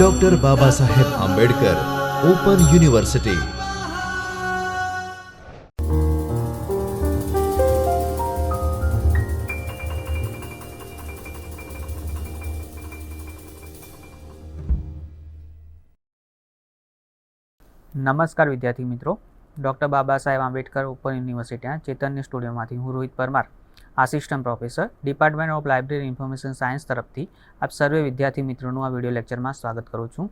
Doctor Baba Saheb Ambedkar open university નમસ્કાર વિદ્યાર્થી મિત્રો ડૉક્ટર બાબા સાહેબ આંબેડકર ઓપન યુનિવર્સિટીના ચેતન્ય સ્ટુડિયોમાંથી હું Rohit Parmar assistant professor department of library information science તરફથી આપ સર્વે વિદ્યાર્થી મિત્રોનું આ વીડિયો લેક્ચરમાં સ્વાગત કરું છું.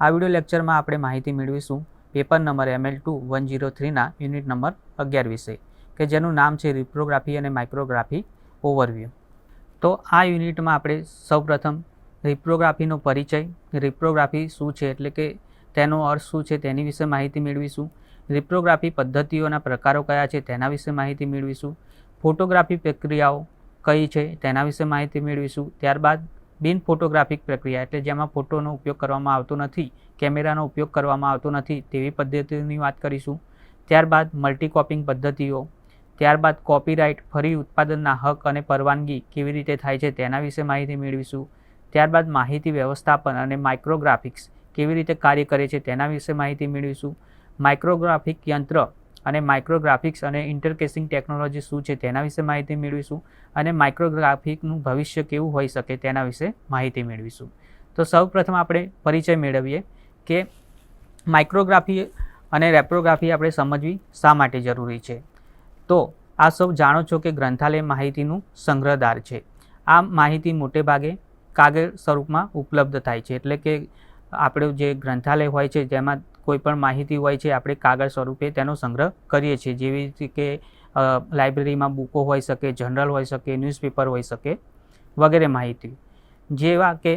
આ વીડિયો લેક્ચરમાં આપણે માહિતી મેળવીશું paper number ML two one zero થ્રીના unit number અગિયાર વિશે, કે જેનું નામ છે રિપ્રોગ્રાફી અને માઇક્રોગ્રાફી ઓવરવ્યૂ તો આ યુનિટમાં આપણે સૌપ્રથમ રિપ્રોગ્રાફીનો પરિચય રિપ્રોગ્રાફી શું છે એટલે કે તેનો અર્થ શું છે તેની વિશે માહિતી મેળવીશું. રિપ્રોગ્રાફી પદ્ધતિઓના પ્રકારો કયા છે તેના વિશે માહિતી મેળવીશું. ફોટોગ્રાફી પ્રક્રિયાઓ કઈ છે તેના વિશે માહિતી મેળવીશું. ત્યારબાદ બિન ફોટોગ્રાફિક પ્રક્રિયા એટલે જેમાં ફોટોનો ઉપયોગ કરવામાં આવતો નથી, કેમેરાનો ઉપયોગ કરવામાં આવતો નથી તેવી પદ્ધતિઓની વાત કરીશું. ત્યારબાદ મલ્ટીકોપિંગ પદ્ધતિઓ, ત્યારબાદ કોપીરાઇટ ફરી ઉત્પાદનના હક અને પરવાનગી કેવી રીતે થાય છે તેના વિશે માહિતી મેળવીશું. ત્યારબાદ માહિતી વ્યવસ્થાપન અને માઇક્રોગ્રાફિક્સ કેવી રીતે કાર્ય કરે છે તેના વિશે માહિતી મેળવીશું. માઇક્રોગ્રાફિક યંત્ર અને માઇક્રોગ્રાફિક્સ અને ઇન્ટરકેસિંગ ટેકનોલોજી શું છે તેના વિશે માહિતી મેળવીશું અને માઇક્રોગ્રાફિકનું ભવિષ્ય કેવું હોઈ શકે તેના વિશે માહિતી મેળવીશું. તો સૌપ્રથમ આપણે પરિચય મેળવીએ કે માઇક્રોગ્રાફી અને રેપ્રોગ્રાફી આપણે સમજવી શા માટે જરૂરી છે. તો આ સૌ જાણો છો કે ગ્રંથાલય માહિતીનું સંગ્રહદાર છે. આ માહિતી મોટે ભાગે કાગળ સ્વરૂપમાં ઉપલબ્ધ થાય છે. એટલે કે આપણું જે ગ્રંથાલય હોય છે જેમાં કોઈ પણ માહિતી હોય છે, આપણે કાગળ સ્વરૂપે તેનો સંગ્રહ કરીએ છીએ. જેવી રીતે કે લાઇબ્રેરીમાં બુકો હોઈ શકે જનરલ હોઈ શકે, ન્યૂઝપેપર હોઈ શકે, વગેરે માહિતી. જેવા કે,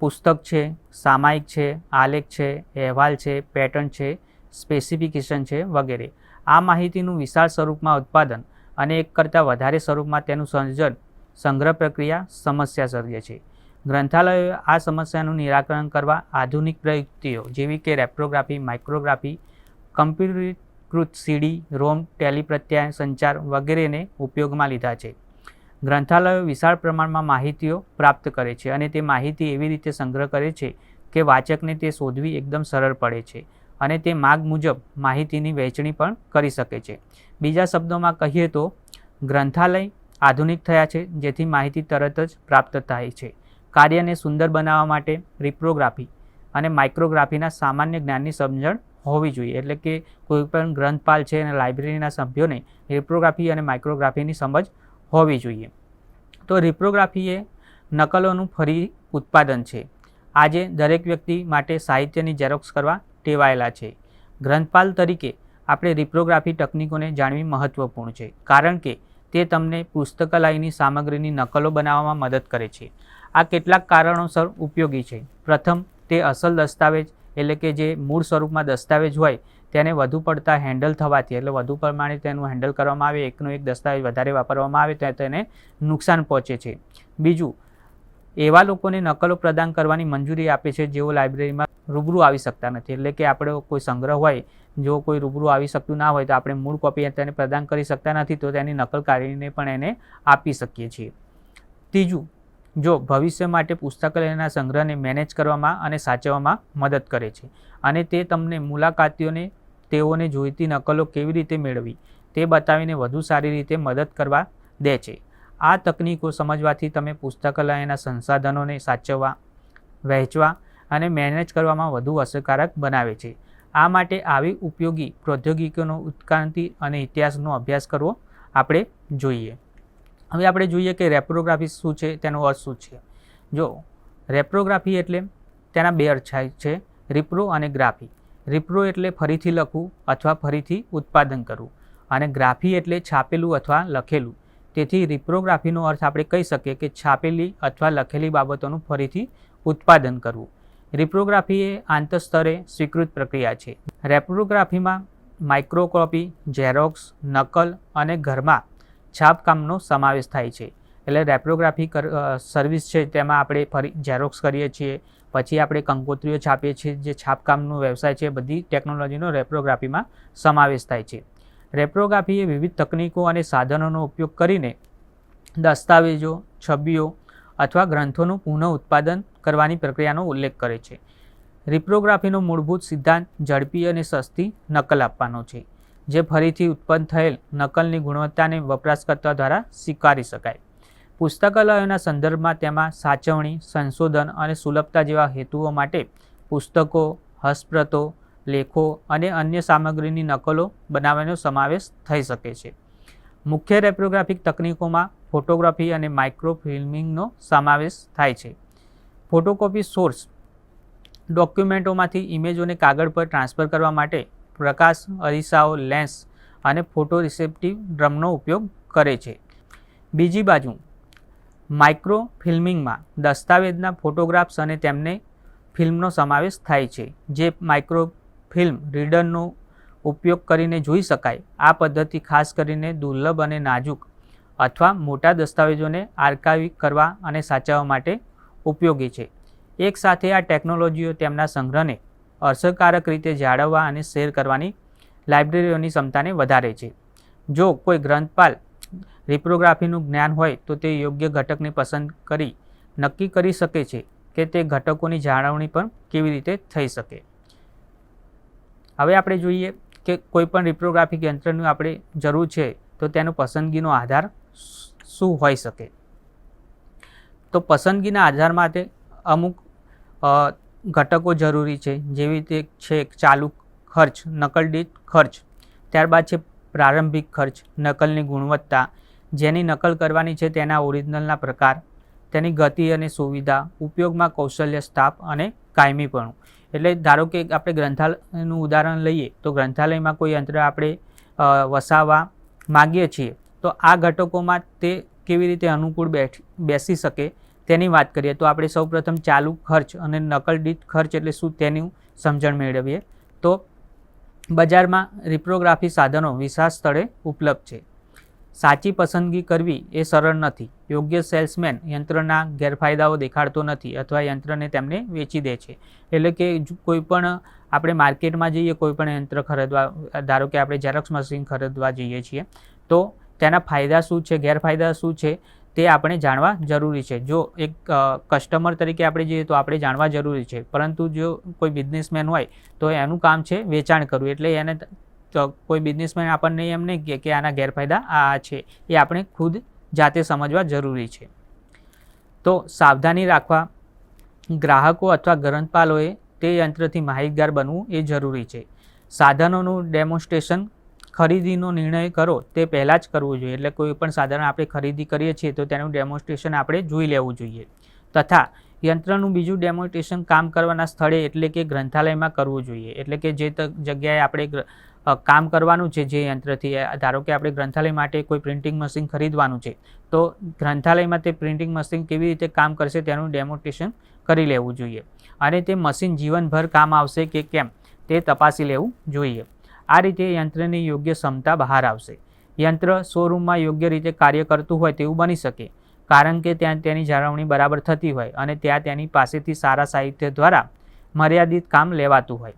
પુસ્તક છે, સામાયિક છે, આલેખ છે, અહેવાલ છે, પેટર્ન છે, સ્પેસિફિકેશન છે, વગેરે. આ માહિતીનું વિશાળ સ્વરૂપમાં ઉત્પાદન અને એક કરતાં વધારે સ્વરૂપમાં તેનું સર્જન, સંગ્રહ પ્રક્રિયા સમસ્યા સર્જે છે. ગ્રંથાલયોએ આ સમસ્યાનું નિરાકરણ કરવા આધુનિક પ્રયુક્તિઓ જેવી કે રેપ્રોગ્રાફી, માઇક્રોગ્રાફી, કમ્પ્યુટરીકૃત સીડી, રોમ ટેલિપ્રત્યાયન સંચાર વગેરેને ઉપયોગમાં લીધા છે. ગ્રંથાલયો વિશાળ પ્રમાણમાં માહિતીઓ પ્રાપ્ત કરે છે અને તે માહિતી એવી રીતે સંગ્રહ કરે છે કે વાચકને તે શોધવી એકદમ સરળ પડે છે અને તે માગ મુજબ માહિતીની વહેંચણી પણ કરી શકે છે. બીજા શબ્દોમાં કહીએ તો, ગ્રંથાલય આધુનિક થયા છે જેથી માહિતી તરત જ પ્રાપ્ત થાય છે. કાર્યને સુંદર બનાવવા માટે રિપ્રોગ્રાફી અને માઇક્રોગ્રાફીના સામાન્ય જ્ઞાનની સમજણ હોવી જોઈએ. એટલે કે કોઈપણ ગ્રંથપાલ છે અને લાઇબ્રેરીના સભ્યોને રિપ્રોગ્રાફી અને માઇક્રોગ્રાફીની સમજ હોવી જોઈએ. તો રિપ્રોગ્રાફી એ નકલોનું ફરી ઉત્પાદન છે. આજે દરેક વ્યક્તિ માટે સાહિત્યની ઝેરોક્સ કરવા ટેવાયેલા છે. ગ્રંથપાલ તરીકે આપણે રિપ્રોગ્રાફી તકનિકોને જાણવી મહત્વપૂર્ણ છે, કારણ કે તે તમને પુસ્તકાલયની સામગ્રીની નકલો બનાવવામાં મદદ કરે છે. આ કેટલાક કારણોસર ઉપયોગી છે. પ્રથમ, તે અસલ દસ્તાવેજ એટલે કે જે મૂળ સ્વરૂપમાં દસ્તાવેજ હોય, તેને વધુ પડતા હેન્ડલ થવાથી, એટલે વધુ પ્રમાણે તેનું હેન્ડલ કરવામાં આવે, એકનો એક દસ્તાવેજ વધારે વાપરવામાં આવે, તો તેને નુકસાન પહોંચે છે. બીજું, એવા લોકોને નકલો પ્રદાન કરવાની મંજૂરી આપે છે જેઓ લાઇબ્રેરીમાં રૂબરૂ આવી શકતા નથી. એટલે કે આપણે કોઈ સંગ્રહ હોય, જો કોઈ રૂબરૂ આવી શકતું ના હોય, તો આપણે મૂળ કોપી તેને પ્રદાન કરી શકતા નથી, તો તેની નકલ કાઢીને પણ એને આપી શકીએ છીએ. ત્રીજું જો ભવિષ્ય માટે પુસ્તકાલયના સંગ્રહને મેનેજ કરવામાં અને સાચવવામાં મદદ કરે છે અને તે તમને મુલાકાતીઓને, તેઓને જોઈતી નકલો કેવી રીતે મેળવી તે બતાવીને વધુ સારી રીતે મદદ કરવા દે છે. આ તકનીકો સમજવાથી તમે પુસ્તકાલયના સંસાધનોને સાચવવા, વહેંચવા અને મેનેજ કરવામાં વધુ અસરકારક બનાવે છે. આ માટે આવી ઉપયોગી પ્રૌદ્યોગિકીઓનો ઉત્ક્રાંતિ અને ઇતિહાસનો અભ્યાસ કરવો આપણે જોઈએ. હવે આપણે જોઈએ કે રેપ્રોગ્રાફી શું છે, તેનો અર્થ શું છે? જો, રેપ્રોગ્રાફી એટલે તેના બે અર્થ છે, રિપ્રો અને ગ્રાફી. રિપ્રો એટલે ફરીથી લખવું અથવા ફરીથી ઉત્પાદન કરવું અને ગ્રાફી એટલે છાપેલું અથવા લખેલું. તેથી રિપ્રોગ્રાફીનો અર્થ આપણે કહી શકીએ કે છાપેલી અથવા લખેલી બાબતોનું ફરીથી ઉત્પાદન કરવું. રિપ્રોગ્રાફી એ આંતરસ્તરે સ્વીકૃત પ્રક્રિયા છે. રેપ્રોગ્રાફીમાં માઇક્રોકોપી, ઝેરોક્સ, નકલ અને ઘરમાં છાપકામનો સમાવેશ થાય છે. એટલે રેપ્રોગ્રાફી સર્વિસ છે તેમાં આપણે ફરી ઝેરોક્સ કરીએ છીએ, પછી આપણે કંકોત્રીઓ છાપીએ છીએ, જે છાપકામનો વ્યવસાય છે, બધી ટેકનોલોજીનો રેપ્રોગ્રાફીમાં સમાવેશ થાય છે. રેપ્રોગ્રાફી એ વિવિધ તકનીકો અને સાધનોનો ઉપયોગ કરીને દસ્તાવેજો, છબીઓ અથવા ગ્રંથોનું પુનઃ ઉત્પાદન કરવાની પ્રક્રિયાનો ઉલ્લેખ કરે છે. રિપ્રોગ્રાફીનો મૂળભૂત સિદ્ધાંત ઝડપી અને સસ્તી નકલ આપવાનો છે. જે ફરીથી ઉત્પન્ન થયેલ નકલની ગુણવત્તાને વપરાશકર્તા દ્વારા સ્વીકારી શકાય. પુસ્તકાલયોના સંદર્ભમાં તેમાં સાચવણી, સંશોધન અને સુલભતા જેવા હેતુઓ માટે પુસ્તકો, હસ્તપ્રતો, લેખો અને અન્ય સામગ્રીની નકલો બનાવવાનો સમાવેશ થઈ શકે છે. મુખ્ય રેપ્રોગ્રાફિક તકનીકોમાં ફોટોગ્રાફી અને માઇક્રોફિલ્મિંગનો સમાવેશ થાય છે. ફોટોકોપી સોર્સ ડોક્યુમેન્ટોમાંથી ઇમેજોને કાગળ પર ટ્રાન્સફર કરવા માટે પ્રકાશ, અરીસાઓ, લેન્સ અને ફોટો રિસેપ્ટિવ ડ્રમનો ઉપયોગ કરે છે. બીજી બાજુ માઇક્રો ફિલ્મિંગમાં દસ્તાવેજના ફોટોગ્રાફ્સ અને તેમને ફિલ્મનો સમાવેશ થાય છે, જે માઇક્રો ફિલ્મ રીડરનો ઉપયોગ કરીને જોઈ શકાય. આ પદ્ધતિ ખાસ કરીને દુર્લભ અને નાજુક અથવા મોટા દસ્તાવેજોને આર્કાઇવ કરવા અને સાચવવા માટે ઉપયોગી છે. એકસાથે આ ટેકનોલોજીઓ તેમના સંગ્રહને અસરકારક રીતે જાળવવા અને શેર કરવાની લાઇબ્રેરીઓની ક્ષમતાને વધારે છે. જો કોઈ ગ્રંથપાલ રિપ્રોગ્રાફીનું જ્ઞાન હોય, તો તે યોગ્ય ઘટકને પસંદ કરી નક્કી કરી શકે છે કે તે ઘટકોની જાળવણી પણ કેવી રીતે થઈ શકે. હવે આપણે જોઈએ કે કોઈપણ રિપ્રોગ્રાફિક યંત્રની આપણે જરૂર છે, તો તેનો પસંદગીનો આધાર શું હોઈ શકે? તો પસંદગીના આધાર માટે અમુક ઘટકો જરૂરી છે. જેવી રીતે છે ચાલુ ખર્ચ નકલ દીઠ ખર્ચ. ત્યારબાદ છે પ્રારંભિક ખર્ચ, નકલની ગુણવત્તા. જેની નકલ કરવાની છે તેના ઓરિજિનલના પ્રકાર, તેની ગતિ અને સુવિધા, ઉપયોગમાં કૌશલ્ય, સ્ટાફ અને કાયમીપણું. એટલે ધારો કે આપણે ગ્રંથાલયનું ઉદાહરણ લઈએ, તો ગ્રંથાલયમાં કોઈ યંત્ર આપણે વસાવવા માગીએ છીએ, તો આ ઘટકોમાં તે કેવી રીતે અનુકૂળ બેસી શકે? તેની વાત કરીએ તો આપણે સૌપ્રથમ ચાલુ ખર્ચ અને નકલ દીઠ ખર્ચ એટલે શું તેની સમજણ મેળવીએ. તો બજારમાં રિપ્રોગ્રાફી સાધનો વિશાળ સ્થળે ઉપલબ્ધ છે. સાચી પસંદગી કરવી એ સરળ નથી. યોગ્ય સેલ્સમેન યંત્રના ગેરફાયદાઓ દેખાડતો નથી અથવા યંત્રને તેમને વેચી દે છે. એટલે કે કોઈ પણ આપણે માર્કેટમાં જઈએ, કોઈ પણ યંત્ર ખરીદવા, ધારો કે આપણે ઝેરોક્સ મશીન ખરીદવા જઈએ છીએ, તો તેના ફાયદા શું છે, ગેરફાયદા શું છે? તે આપણે જાણવા જરૂરી છે. જો એક કસ્ટમર તરીકે આપણે જઈએ તો આપણે જાણવા જરૂરી છે. પરંતુ જો કોઈ બિઝનેસમેન હોય તો એનું કામ છે વેચાણ કરવું. એટલે એને કોઈ બિઝનેસમેન આપણને એમ નહીં કે આના ગેરફાયદા આ છે. એ આપણે ખુદ જાતે સમજવા જરૂરી છે. તો સાવધાની રાખવા, ગ્રાહકો અથવા ગ્રંથપાલોએ તે યંત્રથી માહિતગાર બનવું એ જરૂરી છે. સાધનોનું ડેમોન્સ્ટ્રેશન ખરીદીનો નિર્ણય કરો, તે પહેલાં જ કરવો જોઈએ. એટલે કોઈ પણ સાધારણ આપણે ખરીદી કરીએ છીએ, તો તેનું ડેમોન્સ્ટ્રેશન આપણે જોઈ લેવું જોઈએ. તથા યંત્રનું બીજું ડેમોન્સ્ટ્રેશન કામ કરવાના સ્થળે, એટલે કે ગ્રંથાલયમાં કરવું જોઈએ. એટલે કે જે જગ્યાએ આપણે કામ કરવાનું છે જે યંત્રથી ધારો કે આપણે ગ્રંથાલય માટે કોઈ પ્રિન્ટિંગ મશીન ખરીદવાનું છે, તો ગ્રંથાલયમાં તે પ્રિન્ટિંગ મશીન કેવી રીતે કામ કરશે તેનું ડેમોન્સ્ટ્રેશન કરી લેવું જોઈએ. અને તે મશીન જીવનભર કામ આવશે કે કેમ, તે તપાસી લેવું જોઈએ. આ રીતે યંત્રની યોગ્ય ક્ષમતા બહાર આવશે. યંત્ર શોરૂમમાં યોગ્ય રીતે કાર્ય કરતું હોય તેવું બની શકે, કારણ કે ત્યાં તેની જાળવણી બરાબર થતી હોય અને ત્યાં તેની પાસેથી સારા સાહિત્ય દ્વારા મર્યાદિત કામ લેવાતું હોય.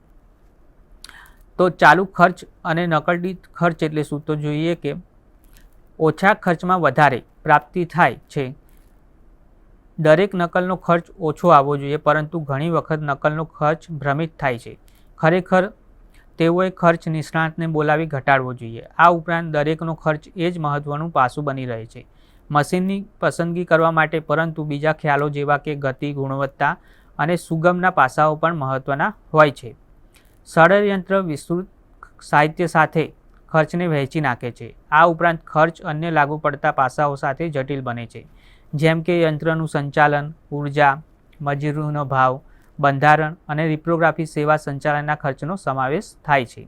તો ચાલુ ખર્ચ અને નકલી ખર્ચ એટલે શું? તો જોઈએ કે ઓછા ખર્ચમાં વધારે પ્રાપ્તિ થાય છે. દરેક નકલનો ખર્ચ ઓછો આવવો જોઈએ, પરંતુ ઘણી વખત નકલનો ખર્ચ ભ્રમિત થાય છે. ખરેખર તેઓએ ખર્ચ નિષ્ણાંતને બોલાવી ઘટાડવો જોઈએ. આ ઉપરાંત દરેકનો ખર્ચ એ જ મહત્વનું પાસું બની રહે છે. મશીનની પસંદગી કરવા માટે પરંતુ બીજા ખ્યાલો જેવા કે ગતિ, ગુણવત્તા અને સુગમના પાસાઓ પણ મહત્વના હોય છે. ષડયંત્ર યંત્ર વિસ્તૃત સાહિત્ય સાથે ખર્ચને વહેંચી નાખે છે. આ ઉપરાંત ખર્ચ અન્ય લાગુ પડતા પાસાઓ સાથે જટિલ બને છે. જેમ કે યંત્રનું સંચાલન, ઊર્જા, મજૂરીનો ભાવ બંધારણ અને રિપ્રોગ્રાફી સેવા સંચાલનના ખર્ચનો સમાવેશ થાય છે.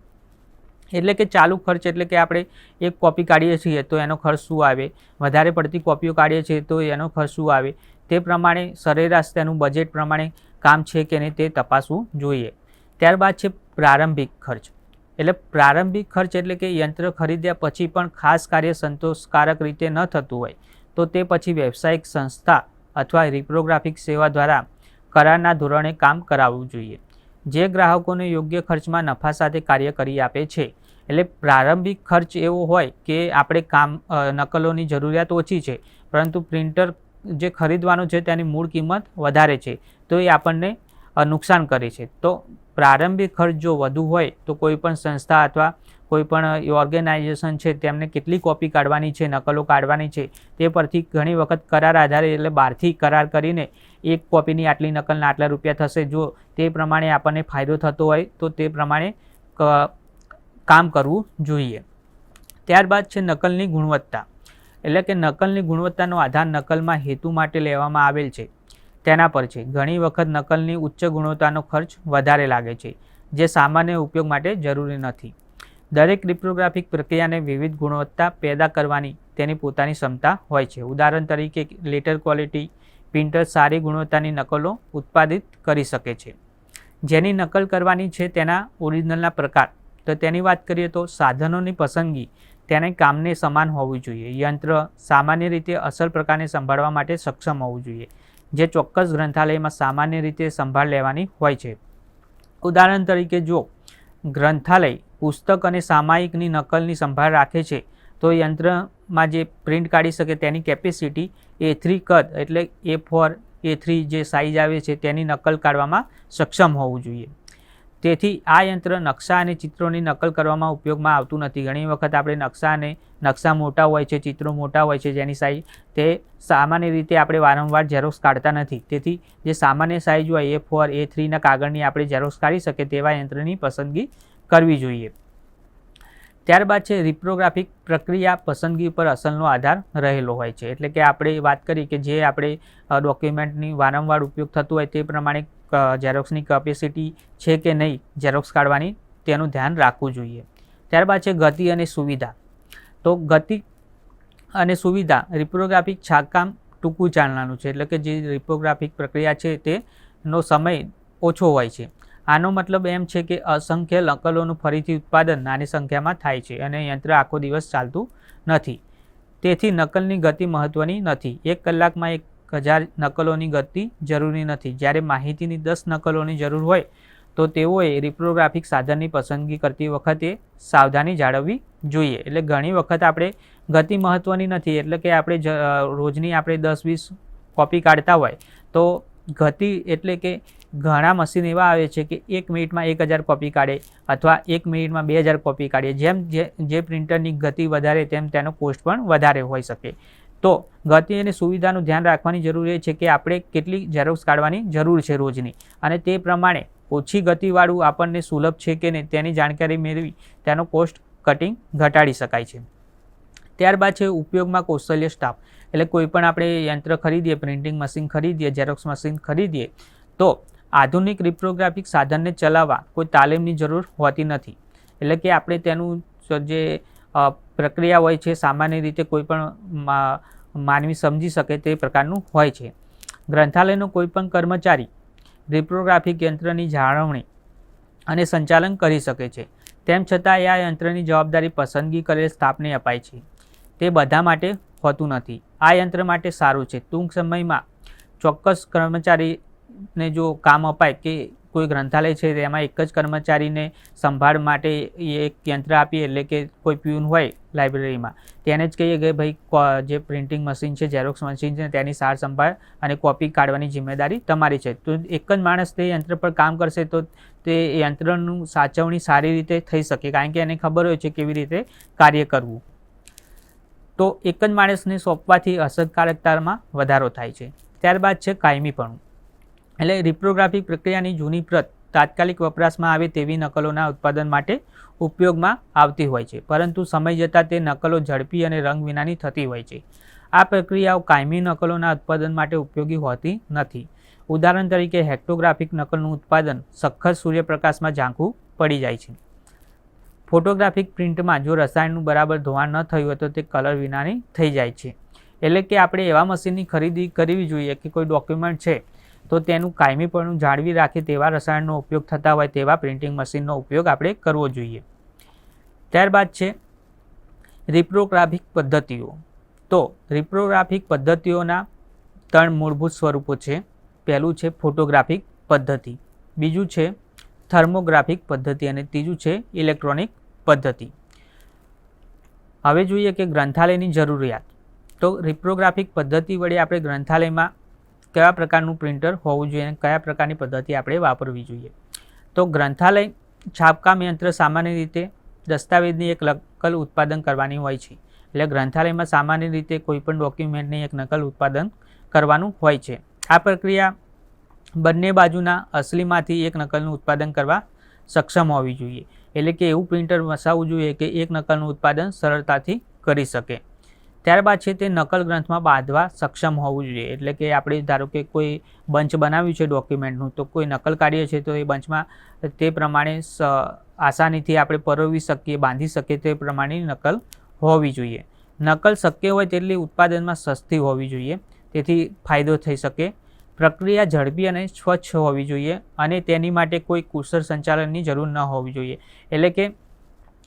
એટલે કે ચાલુ ખર્ચ એટલે કે આપણે એક કોપી કાઢીએ છીએ તો એનો ખર્ચ શું આવે? વધારે પડતી કોપીઓ કાઢીએ છીએ તો એનો ખર્ચ શું આવે? તે પ્રમાણે સરેરાશ તેનું બજેટ પ્રમાણે કામ છે કે નહીં તે તપાસવું જોઈએ. ત્યારબાદ છે પ્રારંભિક ખર્ચ. એટલે પ્રારંભિક ખર્ચ એટલે કે યંત્ર ખરીદ્યા પછી પણ ખાસ કાર્ય સંતોષકારક રીતે ન થતું હોય તો તે પછી વ્યવસાયિક સંસ્થા અથવા રિપ્રોગ્રાફિક સેવા દ્વારા કરારના ધોરણે કામ કરાવવું જોઈએ. જે ગ્રાહકોને યોગ્ય ખર્ચમાં નફા સાથે કાર્ય કરી આપે છે, એટલે પ્રારંભિક ખર્ચ એવો હોય કે આપણે કામ નકલોની જરૂરિયાત ઓછી છે, પરંતુ પ્રિન્ટર જે ખરીદવાનું છે તેની મૂળ કિંમત વધારે છે, તો એ આપણને નુકસાન કરે છે. તો પ્રારંભિક ખર્ચ જો વધુ હોય તો કોઈ પણ સંસ્થા અથવા કોઈ પણ ઓર્ગેનાઇઝેશન છે, તેમને કેટલી કોપી કાઢવાની છે, નકલો કાઢવાની છે, તે પરથી ઘણી વખત કરાર આધારે એટલે બહારથી કરાર કરીને એક કોપીની આટલી નકલના આટલા રૂપિયા થશે. જો તે પ્રમાણે આપણને ફાયદો થતો હોય, તો તે પ્રમાણે કામ કરવું જોઈએ. ત્યારબાદ છે નકલની ગુણવત્તા. એટલે કે નકલની ગુણવત્તાનો આધાર નકલમાં હેતુ માટે લેવામાં આવેલ છે. તેના પર છે. ઘણી વખત નકલની ઉચ્ચ ગુણવત્તાનો ખર્ચ વધારે લાગે છે, જે સામાન્ય ઉપયોગ માટે જરૂરી નથી. દરેક ક્રિપ્ટોગ્રાફિક પ્રક્રિયાને વિવિધ ગુણવત્તા પેદા કરવાની તેની પોતાની ક્ષમતા હોય છે. ઉદાહરણ તરીકે લેટર ક્વોલિટી પ્રિન્ટર સારી ગુણવત્તાની નકલો ઉત્પાદિત કરી શકે છે. જેની નકલ કરવાની છે તેના ઓરિજિનલના પ્રકાર. તો તેની વાત કરીએ તો સાધનોની પસંદગી તેને કામને સમાન હોવું જોઈએ. યંત્ર સામાન્ય રીતે અસલ પ્રકારને સંભાળવા માટે સક્ષમ હોવું જોઈએ, જે ચોક્કસ ગ્રંથાલયમાં સામાન્ય રીતે સંભાળ લેવાની હોય છે. ઉદાહરણ તરીકે જો ગ્રંથાલય પુસ્તક અને સામાયિકની નકલની સંભાળ રાખે છે, તો યંત્રમાં જે પ્રિન્ટ કાઢી શકે તેની કેપેસિટી એ થ્રી કદ એટલે એ ફોર એ થ્રી જે સાઇઝ આવે છે તેની નકલ કાઢવામાં સક્ષમ હોવું જોઈએ. તેથી આ યંત્ર નકશા અને ચિત્રોની નકલ કરવામાં ઉપયોગમાં આવતું નથી. ઘણી વખત આપણે નકશા અને નકશા મોટા હોય છે, ચિત્રો મોટા હોય છે, જેની સાઇઝ તે સામાન્ય રીતે આપણે વારંવાર ઝેરોક્સ કાઢતા નથી. તેથી જે સામાન્ય સાઇઝ હોય એ ફોર એ થ્રીના કાગળની આપણે ઝેરોક્સ કાઢી શકીએ તેવા યંત્રની પસંદગી કરવી જોઈએ. ત્યારબાદ છે રિપ્રોગ્રાફિક પ્રક્રિયા પસંદગી પર અસલનો આધાર રહેલો હોય છે. એટલે કે આપણે વાત કરી કે જે આપણે ડોક્યુમેન્ટની વારંવાર ઉપયોગ થતું હોય તે પ્રમાણે ઝેરોક્સની કેપેસિટી છે કે નહીં ઝેરોક્સ કાઢવાની તેનું ધ્યાન રાખવું જોઈએ. ત્યારબાદ છે ગતિ અને સુવિધા. તો ગતિ અને સુવિધા રિપ્રોગ્રાફિક છાપકામ ટૂંકું ચાલનારું છે, એટલે કે જે રિપ્રોગ્રાફિક પ્રક્રિયા છે તેનો સમય ઓછો હોય છે. આનો મતલબ એમ છે કે અસંખ્ય નકલોનું ફરીથી ઉત્પાદન નાની સંખ્યામાં થાય છે અને યંત્ર આખો દિવસ ચાલતું નથી. તેથી નકલની ગતિ મહત્ત્વની નથી. એક કલાકમાં એક હજાર નકલોની ગતિ જરૂરી નથી. જ્યારે માહિતીની દસ નકલોની જરૂર હોય, તો તેઓએ રિપ્રોગ્રાફિક સાધનની પસંદગી કરતી વખતે સાવધાની જાળવવી જોઈએ. એટલે ઘણી વખત આપણે ગતિ મહત્ત્વની નથી, એટલે કે આપણે રોજની આપણે દસ, વીસ કોપી કાઢતા હોય, તો ગતિ એટલે કે ઘણા મશીન એવા આવે છે કે એક મિનિટમાં એક હજાર કોપી કાઢે અથવા એક મિનિટમાં બે હજાર કોપી કાઢે. જેમ જે જે પ્રિન્ટરની ગતિ વધારે, તેમ તેનો કોસ્ટ પણ વધારે હોઈ શકે. તો ગતિ અને સુવિધાનું ધ્યાન રાખવાની જરૂર એ છે કે આપણે કેટલી ઝેરોક્સ કાઢવાની જરૂર છે રોજની. અને તે પ્રમાણે ઓછી ગતિવાળું આપણને સુલભ છે કે નહીં તેની જાણકારી મેળવી તેનો કોસ્ટ કટિંગ ઘટાડી શકાય છે. ત્યારબાદ છે ઉપયોગમાં કૌશલ્ય સ્ટાફ. એટલે કોઈ પણ આપણે યંત્ર ખરીદીએ પ્રિન્ટિંગ મશીન ખરીદીએ ઝેરોક્સ મશીન ખરીદીએ, તો આધુનિક રિપ્રોગ્રાફિક સાધનને ચલાવવા કોઈ તાલીમની જરૂર હોતી નથી. એટલે કે આપણે તેનું જે પ્રક્રિયા હોય છે, સામાન્ય રીતે કોઈ પણ માનવી સમજી શકે તે પ્રકારનું હોય છે. ગ્રંથાલયનો કોઈપણ કર્મચારી રિપ્રોગ્રાફિક યંત્રની જાળવણી અને સંચાલન કરી શકે છે. તેમ છતાં આ યંત્રની જવાબદારી પસંદગી કરેલ સ્ટાફને અપાય છે. તે બધા માટે હોતું નથી. આ યંત્ર માટે સારું છે. ટૂંક સમયમાં ચોક્કસ કર્મચારીને જો કામ અપાય કે કોઈ ગ્રંથાલય છે તેમાં એક જ કર્મચારીને સંભાળ માટે એક યંત્ર આપીએ, એટલે કે કોઈ પ્યુન હોય લાઇબ્રેરીમાં. તેને જ કહીએ કે ભાઈ જે પ્રિન્ટિંગ મશીન છે, ઝેરોક્સ મશીન છે, તેની સાર સંભાળ અને કોપી કાઢવાની જિમ્મેદારી તમારી છે. તો એક જ માણસ તે યંત્ર પર કામ કરશે તો તે યંત્રનું સાચવણી સારી રીતે થઈ શકે, કારણ કે એને ખબર હોય છે કેવી રીતે કાર્ય કરવું. તો એક જ માણસને સોંપવાથી અસરકારકતામાં વધારો થાય છે. ત્યારબાદ છે કાયમીપણું. એટલે રિપ્રોગ્રાફિક પ્રક્રિયાની જૂની પ્રત તાત્કાલિક વપરાશમાં આવે તેવી નકલોના ઉત્પાદન માટે ઉપયોગમાં આવતી હોય છે. પરંતુ સમય જતાં તે નકલો ઝડપી અને રંગ વિનાની થતી હોય છે. આ પ્રક્રિયાઓ કાયમી નકલોના ઉત્પાદન માટે ઉપયોગી હોતી નથી. ઉદાહરણ તરીકે હેક્ટોગ્રાફિક નકલનું ઉત્પાદન સખત સૂર્યપ્રકાશમાં ઝાંખું પડી જાય છે. ફોટોગ્રાફિક પ્રિન્ટમાં જો રસાયણનું બરાબર ધોવાણ ન થયું હોય તો તે કલર વિનાની થઈ જાય છે. એટલે કે આપણે એવા મશીનની ખરીદી કરવી જોઈએ કે કોઈ ડોક્યુમેન્ટ છે તો તેનું કાયમીપણું જાળવી રાખે તેવા રસાયણનો ઉપયોગ થતા હોય તેવા પ્રિન્ટિંગ મશીનનો ઉપયોગ આપણે કરવો જોઈએ. ત્યારબાદ છે રિપ્રોગ્રાફિક પદ્ધતિઓ. તો રિપ્રોગ્રાફિક પદ્ધતિઓના ત્રણ મૂળભૂત સ્વરૂપો છે. પહેલું છે ફોટોગ્રાફિક પદ્ધતિ. બીજું છે થર્મોગ્રાફિક પદ્ધતિ અને ત્રીજું છે ઇલેક્ટ્રોનિક પદ્ધતિ. હવે જોઈએ કે ગ્રંથાલયની જરૂરિયાત. તો રિપ્રોગ્રાફિક પદ્ધતિ વડે આપણે ગ્રંથાલયમાં કયા પ્રકારનું પ્રિન્ટર હોવું જોઈએ અને કયા પ્રકારની પદ્ધતિ આપણે વાપરવી જોઈએ? તો ગ્રંથાલય છાપકામ યંત્ર સામાન્ય રીતે દસ્તાવેજની એક નકલ ઉત્પાદન કરવાની હોય છે. એટલે ગ્રંથાલયમાં સામાન્ય રીતે કોઈપણ ડોક્યુમેન્ટની એક નકલ ઉત્પાદન કરવાનું હોય છે. આ પ્રક્રિયા બંને બાજુના અસલીમાંથી એક નકલનું ઉત્પાદન કરવા સક્ષમ હોવી જોઈએ. એટલે કે એવું પ્રિન્ટર વસાવવું જોઈએ કે એક નકલનું ઉત્પાદન સરળતાથી કરી શકે. ત્યારબાદ છે તે નકલ ગ્રંથમાં બાંધવા સક્ષમ હોવું જોઈએ. એટલે કે આપણે ધારો કે કોઈ બંચ બનાવ્યું છે ડોક્યુમેન્ટનું, તો કોઈ નકલ કાઢીએ છે તો એ બંચમાં તે પ્રમાણે આસાનીથી આપણે પરોવી શકીએ, બાંધી શકીએ, તે પ્રમાણેની નકલ હોવી જોઈએ. નકલ શક્ય હોય તેટલી ઉત્પાદનમાં સસ્તી હોવી જોઈએ, તેથી ફાયદો થઈ શકે. પ્રક્રિયા ઝડપી અને સ્વચ્છ હોવી જોઈએ અને તેની માટે કોઈ કુશળ સંચાલનની જરૂર ન હોવી જોઈએ. એટલે કે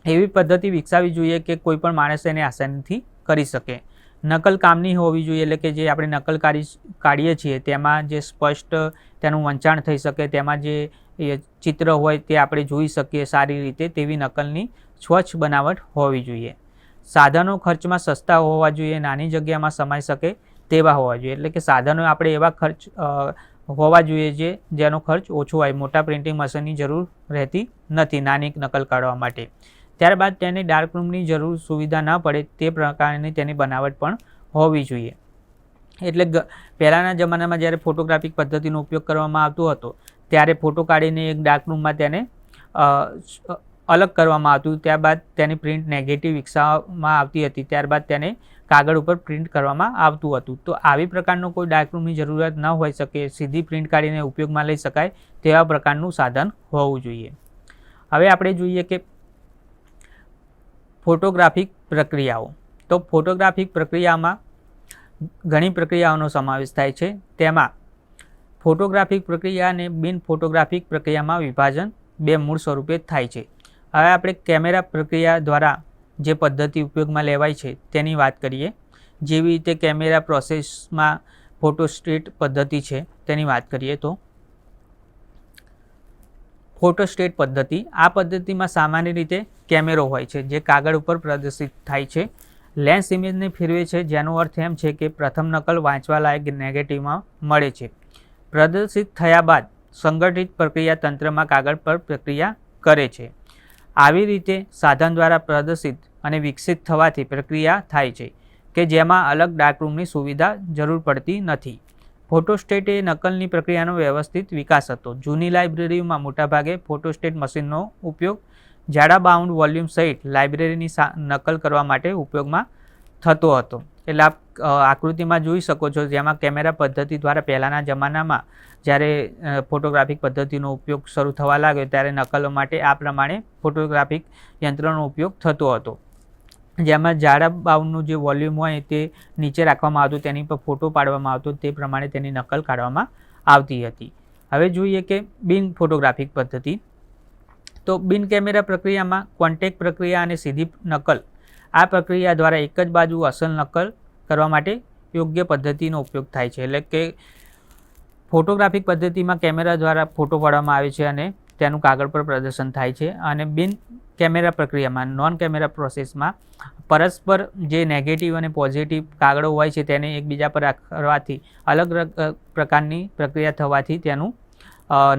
એવી પદ્ધતિ વિકસાવવી જોઈએ કે કોઈ પણ માણસ એને આસાનીથી કરી શકે. નકલ કામની હોવી જોઈએ, એટલે કે જે આપણે નકલ કાઢી કાઢીએ છીએ, તેમાં જે સ્પષ્ટ તેનું વંચાણ થઈ શકે, તેમાં જે ચિત્ર હોય તે આપણે જોઈ શકીએ સારી રીતે, તેવી નકલની સ્વચ્છ બનાવટ હોવી જોઈએ. સાધનો ખર્ચમાં સસ્તા હોવા જોઈએ, નાની જગ્યામાં સમાઈ શકે તેવા હોવા જોઈએ. એટલે કે સાધનો આપણે એવા ખર્ચ હોવા જોઈએ જે, જેનો ખર્ચ ઓછો હોય. મોટા પ્રિન્ટિંગ મશીનની જરૂર રહેતી નથી, નાની નકલ કાઢવા માટે. ત્યારબાદ તેને ડાર્ક રૂમની જરૂર સુવિધા ન પડે તે પ્રકારની તેની બનાવટ પણ હોવી જોઈએ. એટલે પહેલાંના જમાનામાં જ્યારે ફોટોગ્રાફિક પદ્ધતિનો ઉપયોગ કરવામાં આવતો હતો, ત્યારે ફોટો કાઢીને એક ડાર્ક રૂમમાં તેને અલગ કરવામાં આવતું. ત્યારબાદ તેની પ્રિન્ટ નેગેટિવ વિકસાવવામાં આવતી હતી. ત્યારબાદ તેને કાગળ ઉપર પ્રિન્ટ કરવામાં આવતું હતું. તો આવી પ્રકારનો કોઈ ડાર્ક રૂમની જરૂરિયાત ન હોઈ શકે. સીધી પ્રિન્ટ કાઢીને ઉપયોગમાં લઈ શકાય તેવા પ્રકારનું સાધન હોવું જોઈએ. હવે આપણે જોઈએ કે ફોટોગ્રાફિક પ્રક્રિયાઓ. તો ફોટોગ્રાફિક પ્રક્રિયામાં ઘણી પ્રક્રિયાઓનો સમાવેશ થાય છે. તેમાં ફોટોગ્રાફિક પ્રક્રિયા અને બિન ફોટોગ્રાફિક પ્રક્રિયામાં વિભાજન બે મૂળ સ્વરૂપે થાય છે. હવે આપણે કેમેરા પ્રક્રિયા દ્વારા જે પદ્ધતિ ઉપયોગમાં લેવાય છે તેની વાત કરીએ. જેવી રીતે કેમેરા પ્રોસેસમાં ફોટોસ્ટેટ પદ્ધતિ છે તેની વાત કરીએ તો ફોટોસ્ટેટ પદ્ધતિ. આ પદ્ધતિમાં સામાન્ય રીતે કેમેરો હોય છે, જે કાગળ ઉપર પ્રદર્શિત થાય છે. લેન્સ ઇમેજને ફેરવે છે, જેનો અર્થ એમ છે કે પ્રથમ નકલ વાંચવા લાયક નેગેટિવમાં મળે છે. પ્રદર્શિત થયા બાદ સંગઠિત પ્રક્રિયા તંત્રમાં કાગળ પર પ્રક્રિયા કરે છે. આવી રીતે સાધન દ્વારા પ્રદર્શિત અને વિકસિત થવાથી પ્રક્રિયા થાય છે, કે જેમાં અલગ ડાર્કરૂમની સુવિધા જરૂર પડતી નથી. ફોટોસ્ટેટ એ નકલની પ્રક્રિયાનો વ્યવસ્થિત વિકાસ હતો. જૂની લાઇબ્રેરીમાં મોટાભાગે ફોટોસ્ટેટ મશીનનો ઉપયોગ જાડા બાઉન્ડ વોલ્યુમ સહિત લાઇબ્રેરીની નકલ કરવા માટે ઉપયોગમાં થતો હતો. એટલે આપ આકૃતિમાં જોઈ શકો છો જેમાં કેમેરા પદ્ધતિ દ્વારા પહેલાંના જમાનામાં જ્યારે ફોટોગ્રાફિક પદ્ધતિનો ઉપયોગ શરૂ થવા લાગ્યો ત્યારે નકલો માટે આ પ્રમાણે ફોટોગ્રાફિક યંત્રનો ઉપયોગ થતો હતો. જેમાં જાડા બાઉન્ડનું જે વોલ્યુમ હોય તે નીચે રાખવામાં આવતું, તેની પર ફોટો પાડવામાં આવતો, તે પ્રમાણે તેની નકલ કાઢવામાં આવતી હતી. હવે જોઈએ કે બિન ફોટોગ્રાફિક પદ્ધતિ. તો બિન કેમેરા પ્રક્રિયામાં કોન્ટેક પ્રક્રિયા અને સીધી નકલ. આ પ્રક્રિયા દ્વારા એક જ બાજુ અસલ નકલ કરવા માટે યોગ્ય પદ્ધતિનો ઉપયોગ થાય છે. એટલે કે ફોટોગ્રાફિક પદ્ધતિમાં કેમેરા દ્વારા ફોટો પાડવામાં આવે છે અને તેનું કાગળ પર પ્રદર્શન થાય છે અને બિન કેમેરા પ્રક્રિયામાં, નોન કેમેરા પ્રોસેસમાં પરસ્પર જે નેગેટિવ અને પોઝિટિવ કાગળો હોય છે તેને એકબીજા પર કરવાથી અલગ અલગ પ્રકારની પ્રક્રિયા થવાથી તેનું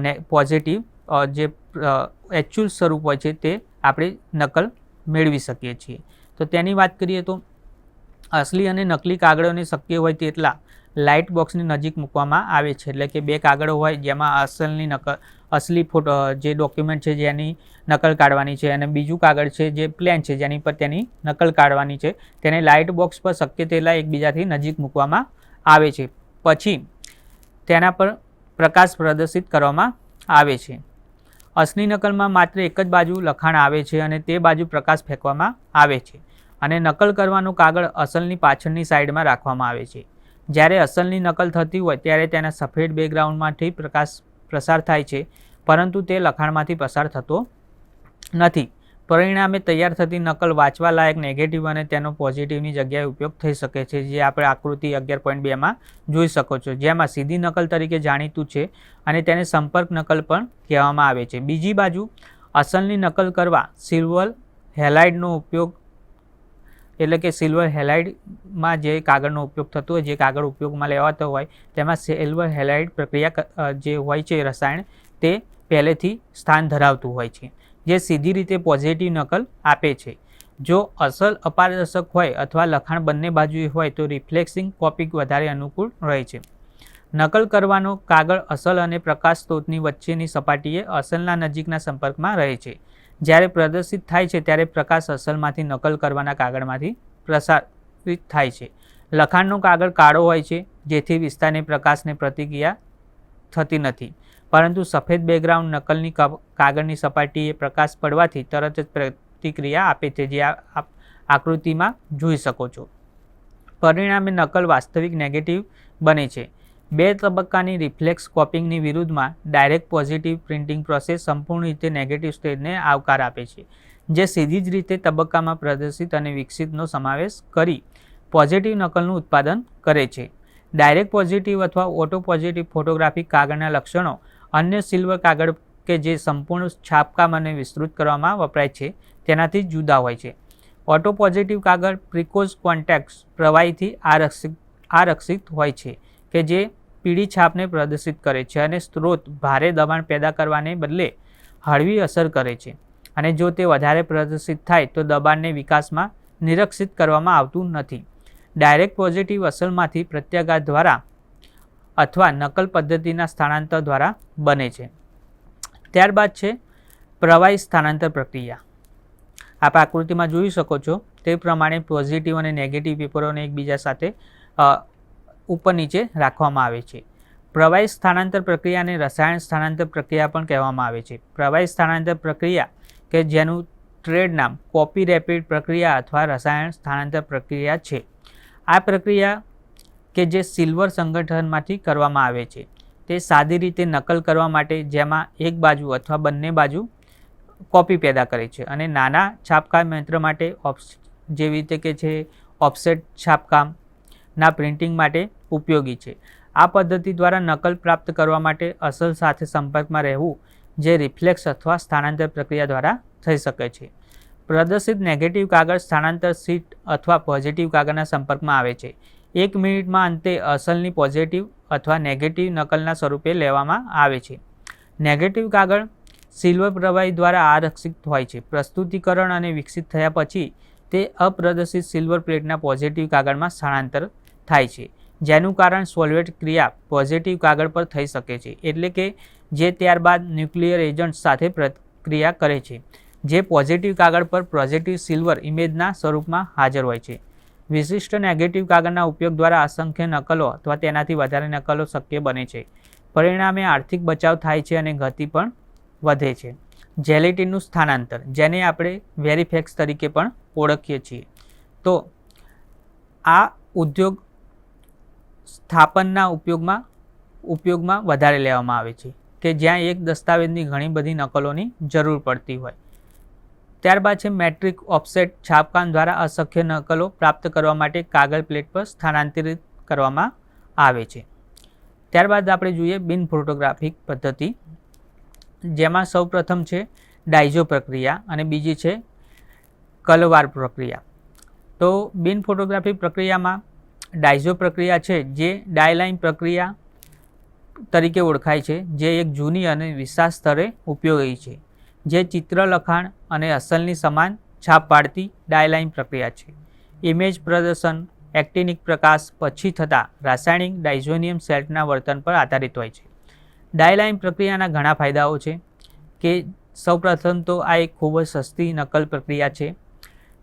ને પોઝિટિવ જે એકચ્યુઅલ સ્વરૂપ હોય છે તે આપણે નકલ મેળવી શકીએ છીએ. તો તેની વાત કરીએ તો અસલી અને નકલી કાગળોને શક્ય હોય તેટલા લાઇટ બોક્સની નજીક મૂકવામાં આવે છે. એટલે કે બે કાગળો હોય જેમાં અસલની નકલ અસલી ફોટો, જે ડોક્યુમેન્ટ છે જેની નકલ કાઢવાની છે અને બીજું કાગળ છે જે પ્લેન છે જેની પર તેની નકલ કાઢવાની છે, તેને લાઇટ બોક્સ પર શક્ય તેટલા એકબીજાથી નજીક મૂકવામાં આવે છે. પછી તેના પર પ્રકાશ પ્રદર્શિત કરવામાં આવે છે. અસલી નકલમાં માત્ર એક જ બાજુ લખાણ આવે છે અને તે બાજુ પ્રકાશ ફેંકવામાં આવે છે અને નકલ કરવાનું કાગળ અસલની પાછળની સાઈડમાં રાખવામાં આવે છે. જ્યારે અસલની નકલ થતી હોય ત્યારે તેના સફેદ બેકગ્રાઉન્ડમાંથી પ્રકાશ પ્રસાર થાય છે, પરંતુ તે લખાણમાંથી પસાર થતો નથી. પરિણામે તૈયાર થતી નકલ વાંચવા લાયક નેગેટિવ અને તેનો પોઝિટિવની જગ્યાએ ઉપયોગ થઈ શકે છે, જે આપણે આકૃતિ અગિયાર પોઈન્ટ બેમાં જોઈ શકો છો. જેમાં સીધી નકલ તરીકે જાણીતું છે અને તેને સંપર્ક નકલ પણ કહેવામાં આવે છે. બીજી બાજુ, અસલની નકલ કરવા સિલ્વર હેલાઇડનો ઉપયોગ એટલે કે સિલ્વર હેલાઇડમાં જે કાગળનો ઉપયોગ થતો હોય, જે કાગળ ઉપયોગમાં લેવાતો હોય, તેમાં સિલ્વર હેલાઇડ પ્રક્રિયા જે હોય છે રસાયણ, તે પહેલેથી સ્થાન ધરાવતું હોય છે, જે સીધી રીતે પોઝિટિવ નકલ આપે છે. જો અસલ અપારદર્શક હોય અથવા લખાણ બંને બાજુએ હોય, તો રિફ્લેક્સિંગ કોપી વધારે અનુકૂળ રહે છે. નકલ કરવાનો કાગળ અસલ અને પ્રકાશ સ્ત્રોતની વચ્ચેની સપાટીએ અસલના નજીકના સંપર્કમાં રહે છે. જ્યારે પ્રદર્શિત થાય છે ત્યારે પ્રકાશ અસલમાંથી નકલ કરવાના કાગળમાંથી પ્રસારિત થાય છે. લખાણનો કાગળ કાળો હોય છે, જેથી વિસ્તારની પ્રકાશને પ્રતિક્રિયા થતી નથી. પરંતુ સફેદ બેકગ્રાઉન્ડ નકલની કાગળની સપાટીએ પ્રકાશ પડવાથી તરત જ પ્રતિક્રિયા આપે છે, જે આકૃતિમાં જોઈ શકો છો. પરિણામે નકલ વાસ્તવિક નેગેટિવ બને છે. બે તબક્કાની રિફ્લેક્સ કોપિંગની વિરુદ્ધમાં ડાયરેક્ટ પોઝિટિવ પ્રિન્ટિંગ પ્રોસેસ સંપૂર્ણ રીતે નેગેટિવ સ્ટેજને આવકાર આપે છે, જે સીધી જ રીતે તબક્કામાં પ્રદર્શિત અને વિકસિતનો સમાવેશ કરી પોઝિટિવ નકલનું ઉત્પાદન કરે છે. ડાયરેક્ટ પોઝિટિવ અથવા ઓટો પોઝિટિવ ફોટોગ્રાફી કાગળના લક્ષણો અન્ય સિલ્વર કાગળ કે જે સંપૂર્ણ છાપકામ અને વિસ્તૃત કરવામાં વપરાય છે, તેનાથી જુદા હોય છે. ઓટો પોઝિટિવ કાગળ પ્રિકોઝ કોન્ટેક્ટ પ્રવાહીથી આરક્ષિત આરક્ષિત હોય છે, કે જે પીળી છાપને પ્રદર્શિત કરે છે અને સ્ત્રોત ભારે દબાણ પેદા કરવાને બદલે હળવી અસર કરે છે. અને જો તે વધારે પ્રદર્શિત થાય તો દબાણને વિકાસમાં નિરક્ષિત કરવામાં આવતું નથી. ડાયરેક્ટ પોઝિટિવ અસલમાંથી પ્રત્યાઘાત દ્વારા અથવા નકલ પદ્ધતિના સ્થાનાંતર દ્વારા બને છે. ત્યારબાદ છે પ્રવાહી સ્થાનાંતર પ્રક્રિયા. આપ આકૃતિમાં જોઈ શકો છો તે પ્રમાણે પોઝિટિવ અને નેગેટિવ પેપરોને એકબીજા સાથે ઉપર નીચે રાખવામાં આવે છે. પ્રવાહી સ્થાનાંતર પ્રક્રિયાને રસાયણ સ્થાનાંતર પ્રક્રિયા પણ કહેવામાં આવે છે. પ્રવાહી સ્થાનાંતર પ્રક્રિયા કે જેનું ટ્રેડ નામ કોપી રેપિડ પ્રક્રિયા અથવા રસાયણ સ્થાનાંતર પ્રક્રિયા છે. આ પ્રક્રિયા કે જે સિલ્વર સંગઠનમાંથી કરવામાં આવે છે. તે સાદી રીતે નકલ કરવા માટે જેમાં એક બાજુ અથવા બંને બાજુ કોપી પેદા કરે છે અને નાના છાપકામ યંત્ર માટે ઓપ્સ, જેવી રીતે કે છે ઓફસેટ છાપકામના પ્રિન્ટિંગ માટે ઉપયોગી છે. આ પદ્ધતિ દ્વારા નકલ પ્રાપ્ત કરવા માટે અસલ સાથે સંપર્કમાં રહેવું, જે રિફ્લેક્સ અથવા સ્થાનાંતર પ્રક્રિયા દ્વારા થઈ શકે છે. પ્રદર્શિત નેગેટિવ કાગળ સ્થાનાંતર સીટ અથવા પોઝિટિવ કાગળના સંપર્કમાં આવે છે. એક મિનિટમાં અંતે અસલની પોઝિટિવ અથવા નેગેટિવ નકલના સ્વરૂપે લેવામાં આવે છે. નેગેટિવ કાગળ સિલ્વર પ્રવાહી દ્વારા આરક્ષિત હોય છે. પ્રસ્તુતિકરણ અને વિકસિત થયા પછી તે અપ્રદર્શિત સિલ્વર પ્લેટના પોઝિટિવ કાગળમાં સ્થળાંતર થાય છે, જેનું કારણ સોલ્વેટ ક્રિયા પોઝિટિવ કાગળ પર થઈ શકે છે, એટલે કે જે ત્યારબાદ ન્યુક્લિયર એજન્ટ સાથે પ્રક્રિયા કરે છે, જે પોઝિટિવ કાગળ પર પોઝિટિવ સિલ્વર ઇમેજના સ્વરૂપમાં હાજર હોય છે. વિશિષ્ટ નેગેટિવ કાગળના ઉપયોગ દ્વારા અસંખ્ય નકલો અથવા તેનાથી વધારે નકલો શક્ય બને છે. પરિણામે આર્થિક બચાવ થાય છે અને ગતિ પણ વધે છે. જેલેટિનનું સ્થાનાંતર, જેને આપણે વેરીફેક્સ તરીકે પણ ઓળખીએ છીએ. તો આ ઉદ્યોગ સ્થાપનના ઉપયોગમાં ઉપયોગમાં વધારે લેવામાં આવે છે કે જ્યાં એક દસ્તાવેજની ઘણી બધી નકલોની જરૂર પડતી હોય. ત્યારબાદ છે મેટ્રિક ઓફસેટ છાપકામ દ્વારા અશક્ય નકલો પ્રાપ્ત કરવા માટે કાગળ પ્લેટ પર સ્થાનાંતરિત કરવામાં આવે છે. ત્યારબાદ આપણે જોઈએ બિન ફોટોગ્રાફિક પદ્ધતિ. જેમાં સૌપ્રથમ છે ડાયઝો પ્રક્રિયા અને બીજી છે કલવાર પ્રક્રિયા. તો બિન ફોટોગ્રાફી પ્રક્રિયામાં ડાયઝો પ્રક્રિયા છે, જે ડાયલાઇન પ્રક્રિયા તરીકે ઓળખાય છે, જે એક જૂની અને વિશાળ સ્તરે ઉપયોગી છે, જે ચિત્ર લખાણ અને અસલની સમાન છાપ પાડતી ડાયલાઇન પ્રક્રિયા છે. ઇમેજ પ્રદર્શન, એક્ટિનિક પ્રકાશ પછી થતા રાસાયણિક ડાયઝોનિયમ સેલ્ટના વર્તન પર આધારિત હોય છે. ડાયલાઇન પ્રક્રિયાના ઘણા ફાયદાઓ છે, કે સૌપ્રથમ તો આ એક ખૂબ જ સસ્તી નકલ પ્રક્રિયા છે,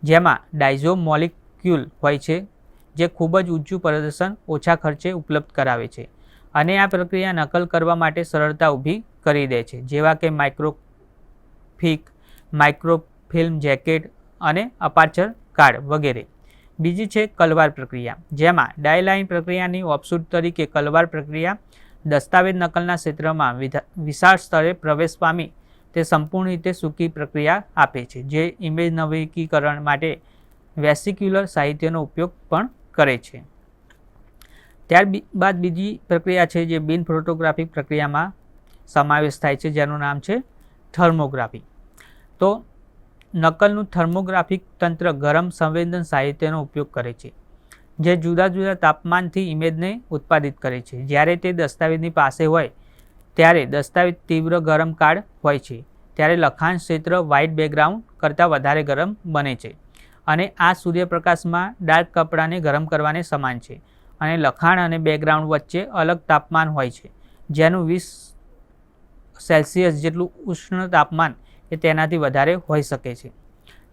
જેમાં ડાયઝો મોલિક્યુલ હોય છે જે ખૂબ જ ઊંચું પ્રદર્શન ઓછા ખર્ચે ઉપલબ્ધ કરાવે છે. અને આ પ્રક્રિયા નકલ કરવા માટે સરળતા ઊભી કરી દે છે. જેવા કે માઇક્રોફિક, માઇક્રોફિલ્મ જેકેટ અને અપાર્ચર કાર્ડ વગેરે. બીજી છે કલવાર પ્રક્રિયા. જેમાં ડાયલાઇન પ્રક્રિયાની ઓપસૂટ તરીકે કલવાર પ્રક્રિયા દસ્તાવેજ નકલના ક્ષેત્રમાં વિશાળ સ્તરે પ્રવેશ પામી તે સંપૂર્ણ રીતે સૂકી પ્રક્રિયા આપે છે. જે ઇમેજ નવીકીકરણ માટે વેસિક્યુલર સાહિત્યનો ઉપયોગ પણ કરે છે. ત્યારબાદ બીજી પ્રક્રિયા છે જે બિન ફોટોગ્રાફિક પ્રક્રિયામાં સમાવેશ થાય છે, જેનું નામ છે થર્મોગ્રાફી. તો નકલનું થર્મોગ્રાફિક તંત્ર ગરમ સંવેદન સાહિત્યનો ઉપયોગ કરે છે, જે જુદા જુદા તાપમાનથી ઇમેજને ઉત્પાદિત કરે છે. જ્યારે તે દસ્તાવેજની પાસે હોય, ત્યારે દસ્તાવેજ તીવ્ર ગરમ કાર્ડ હોય છે. ત્યારે લખાણ ક્ષેત્ર વ્હાઇટ બેકગ્રાઉન્ડ કરતાં વધારે ગરમ બને છે. અને આ સૂર્યપ્રકાશમાં ડાર્ક કપડાને ગરમ કરવાને સમાન છે અને લખાણ અને બેકગ્રાઉન્ડ વચ્ચે અલગ તાપમાન હોય છે. જેનું વીસ સેલ્સિયસ જેટલું ઉષ્ણ તાપમાન એ તેનાથી વધારે હોઈ શકે છે.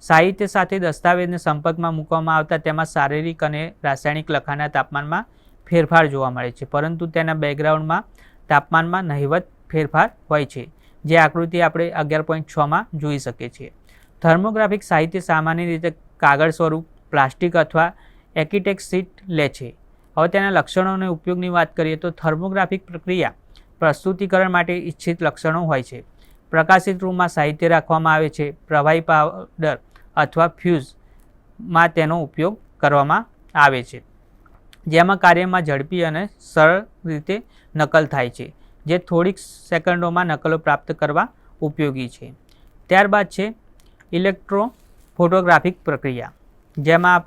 સાહિત્ય સાથે દસ્તાવેજને સંપર્કમાં મૂકવામાં આવતા તેમાં શારીરિક અને રાસાયણિક લખાણના તાપમાનમાં ફેરફાર જોવા મળે છે, પરંતુ તેના બેકગ્રાઉન્ડમાં તાપમાનમાં નહિવત ફેરફાર હોય છે, જે આકૃતિ આપણે અગિયાર પોઈન્ટ છમાં જોઈ શકીએ છીએ. થર્મોગ્રાફિક સાહિત્ય સામાન્ય રીતે કાગળ સ્વરૂપ, પ્લાસ્ટિક અથવા એકિટેક શીટ લે છે. હવે તેના લક્ષણો અને ઉપયોગની વાત કરીએ તો થર્મોગ્રાફિક પ્રક્રિયા પ્રસ્તુતિકરણ માટે ઇચ્છિત લક્ષણો હોય છે. પ્રકાશિત રૂમમાં સાહિત્ય રાખવામાં આવે છે. પ્રવાહી પાવડર અથવા ફ્યુઝમાં તેનો ઉપયોગ કરવામાં આવે છે. જેમાં કાર્યમાં ઝડપી અને સરળ રીતે નકલ થાય છે, જે થોડીક સેકન્ડોમાં નકલો પ્રાપ્ત કરવા ઉપયોગી છે. ત્યારબાદ છે ઇલેક્ટ્રો ફોટોગ્રાફિક પ્રક્રિયા. જેમાં આપ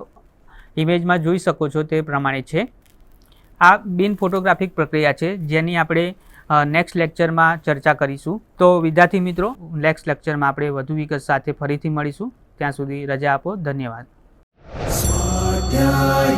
ઇમેજમાં જોઈ શકો છો તે પ્રમાણે છે. આ બિન ફોટોગ્રાફિક પ્રક્રિયા છે, જેની આપણે નેક્સ્ટ લેક્ચરમાં ચર્ચા કરીશું. તો વિદ્યાર્થી મિત્રો નેક્સ્ટ લેક્ચરમાં આપણે વધુ વિગત સાથે ફરીથી મળીશું. ત્યાં સુધી રજા આપો. ધન્યવાદ. સ્વાધ્યાય